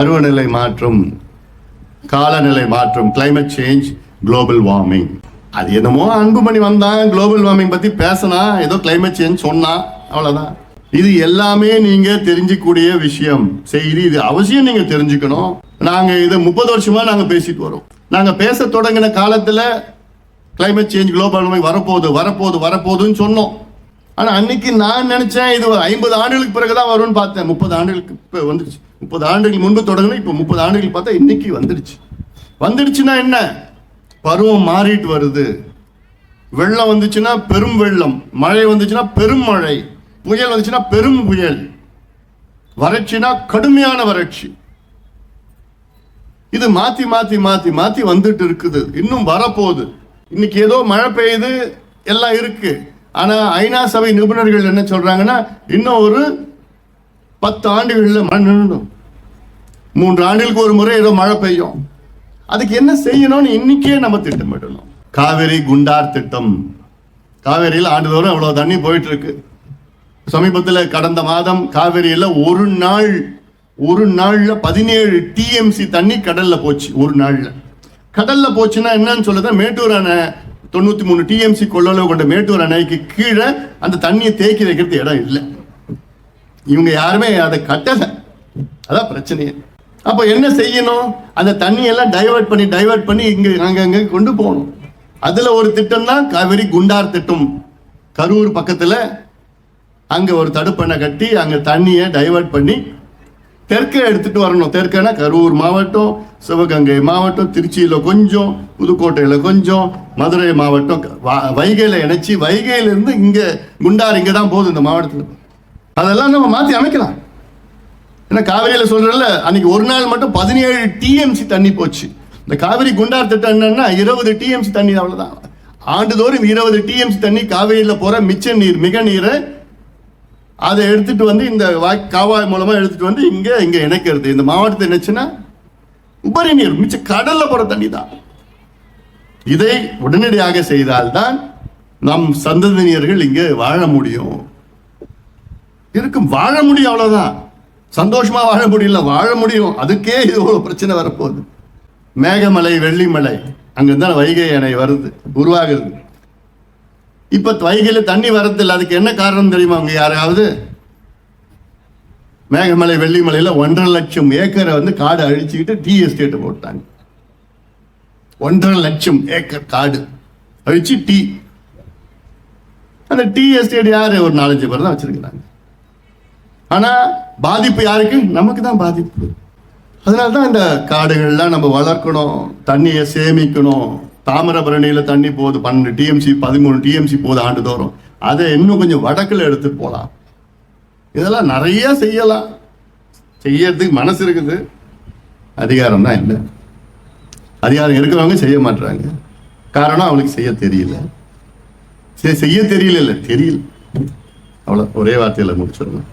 பருவநிலை மாற்றம் காலநிலை மாற்றம் கிளைமேட் சேஞ்ச் குளோபல் வார்மிங் அது என்னமோ அன்புமணி வந்தான் குளோபல் வார்மிங் பத்தி பேசினா ஏதோ கிளைமேட் சேஞ்ச் சொன்னா அவ்வளவுதான். இது எல்லாமே நீங்க தெரிஞ்சுக்கூடிய விஷயம். செய்தி இது அவசியம் நீங்க தெரிஞ்சுக்கணும். நாங்க இதை முப்பது வருஷமா நாங்க பேசிட்டு வரோம். நாங்க பேச தொடங்கின காலத்துல கிளைமேட் சேஞ்ச் குளோபல் வார்மிங் வரப்போகுது வரப்போகுது வரப்போகுதுன்னு சொன்னோம். ஆனா அன்னைக்கு நான் நினைச்சேன் இது ஒரு ஐம்பது ஆண்டுகளுக்கு பிறகுதான் வரும்னு பார்த்தேன். முப்பது ஆண்டுகளுக்கு இப்போ வந்துடுச்சு முப்பது ஆண்டுகள் முன்பு தொடங்கினோம் இப்போ முப்பது ஆண்டுகள் பார்த்தா இன்னைக்கு வந்துடுச்சு. வந்துடுச்சுன்னா என்ன? பருவம் மாறிட்டு வருது. வெள்ளம் வந்துச்சுன்னா பெரும் வெள்ளம் மழை வந்துச்சுன்னா பெரும் மழை புயல் வந்துச்சுன்னா பெரும் புயல் வறட்சினா கடுமையான வறட்சி. இது மாத்தி மாத்தி மாத்தி மாத்தி வந்துட்டு இருக்குது. இன்னும் வரப்போகுது. இன்னைக்கு ஏதோ மழை பெய்யுது எல்லாம் இருக்கு. ஆனா ஐநா சபை நிபுணர்கள் என்ன சொல்றாங்கன்னா இன்னும் ஒரு பத்து ஆண்டுகளில் மழை நின்றுடும் மூன்று ஆண்டுகளுக்கு ஒரு முறை ஏதோ மழை பெய்யும். அதுக்கு என்ன செய்யணும்னு இன்னைக்கே நம்ம திட்டமிடணும். காவிரி குண்டார் திட்டம். காவேரியில் ஆண்டுதோறும் அவ்வளோ தண்ணி போயிட்டு இருக்கு சமீபத்தில் கடந்த மாதம் காவிரியில் ஒரு நாள் ஒரு நாளில் பதினேழு டிஎம்சி தண்ணி கடலில் போச்சு ஒரு நாளில். கடலில் போச்சுன்னா என்னன்னு சொல்லுது? மேட்டூர் அணை தொண்ணூற்றி மூணு டிஎம்சி கொள்ளளவு கொண்ட மேட்டூர் அணைக்கு கீழே அந்த தண்ணியை தேக்கி வைக்கிறது இடம் இல்லை. இவங்க யாருமே அதை கட்டலை. அதான் பிரச்சனையே. அப்போ என்ன செய்யணும்? அந்த தண்ணியெல்லாம் டைவர்ட் பண்ணி டைவர்ட் பண்ணி இங்க அங்கே கொண்டு போகணும். அதில் ஒரு திட்டம் தான் காவிரி குண்டார் திட்டம். கரூர் பக்கத்தில் அங்கே ஒரு தடுப்பணை கட்டி அங்கே தண்ணியை டைவர்ட் பண்ணி தெற்கே எடுத்துகிட்டு வரணும். தெற்கனா கரூர் மாவட்டம் சிவகங்கை மாவட்டம் திருச்சியில் கொஞ்சம் புதுக்கோட்டையில் கொஞ்சம் மதுரை மாவட்டம் வ- இணைச்சி வைகையிலேருந்து இருந்து குண்டார் இங்கே தான் போகுது இந்த மாவட்டத்தில். அதெல்லாம் நம்ம மாற்றி அமைக்கலாம். ஏன்னா காவிரியில் சொல்றல அன்னைக்கு ஒரு நாள் மட்டும் பதினேழு டிஎம்சி தண்ணி போச்சு. இந்த காவிரி குண்டார் திட்டம் என்னன்னா இருபது டிஎம்சி தண்ணி அவ்வளோதான் ஆண்டுதோறும் இருபது டிஎம்சி தண்ணி காவிரியில போகிற மிச்ச நீர் மிக நீரை அதை எடுத்துட்டு வந்து இந்த வா காவாய் மூலமாக எடுத்துட்டு வந்து இங்கே இங்கே இணைக்கிறது. இந்த மாவட்டத்தை என்னச்சுன்னா உபரி நீர் மிச்ச கடலில் போகிற தண்ணி தான் இதை உடனடியாக செய்தால்தான் நம் சந்ததியினர்கள் இங்கே வாழ முடியும். இருக்கும். வாழ முடியும் அவ்வளோதான் சந்தோஷமாக வாழ முடியல வாழ முடியும். அதுக்கே இது ஒரு பிரச்சனை வரப்போகுது. மேகமலை வெள்ளிமலை அங்கிருந்தான் வைகை அணை வருது உருவாகுது. இப்போ வைகையில் தண்ணி வரதில்லை. அதுக்கு என்ன காரணம் தெரியுமா அவங்க யாராவது? மேகமலை வெள்ளிமலையில் ஒன்றரை லட்சம் ஏக்கரை வந்து காடு அழிச்சுக்கிட்டு டீ எஸ்டேட் போட்டாங்க. ஒன்றரை லட்சம் ஏக்கர் காடு அழிச்சு டீ. அந்த டீ எஸ்டேட் யார்? ஒரு நாலஞ்சு பேர் தான் வச்சிருக்கிறாங்க. ஆனால் பாதிப்பு யாருக்கு நமக்கு தான் பாதிப்பு. அதனால தான் இந்த காடுகள்லாம் நம்ம வளர்க்கணும் தண்ணியை சேமிக்கணும். தாமிரபரணியில் தண்ணி போகுது பன்னெண்டு டிஎம்சி பதிமூணு டிஎம்சி போகுது ஆண்டுதோறும். அதை இன்னும் கொஞ்சம் வடக்கில் எடுத்துகிட்டு போகலாம் இதெல்லாம் நிறைய செய்யலாம். செய்யறதுக்கு மனசு இருக்குது. அதிகாரம் தான் இல்லை. அதிகாரம் இருக்கிறவங்க செய்ய மாட்டுறாங்க காரணம் அவளுக்கு செய்ய தெரியல. சரி, செய்ய தெரியல இல்லை தெரியல. அவ்வளோ ஒரே வார்த்தையில் முடிச்சிடணும்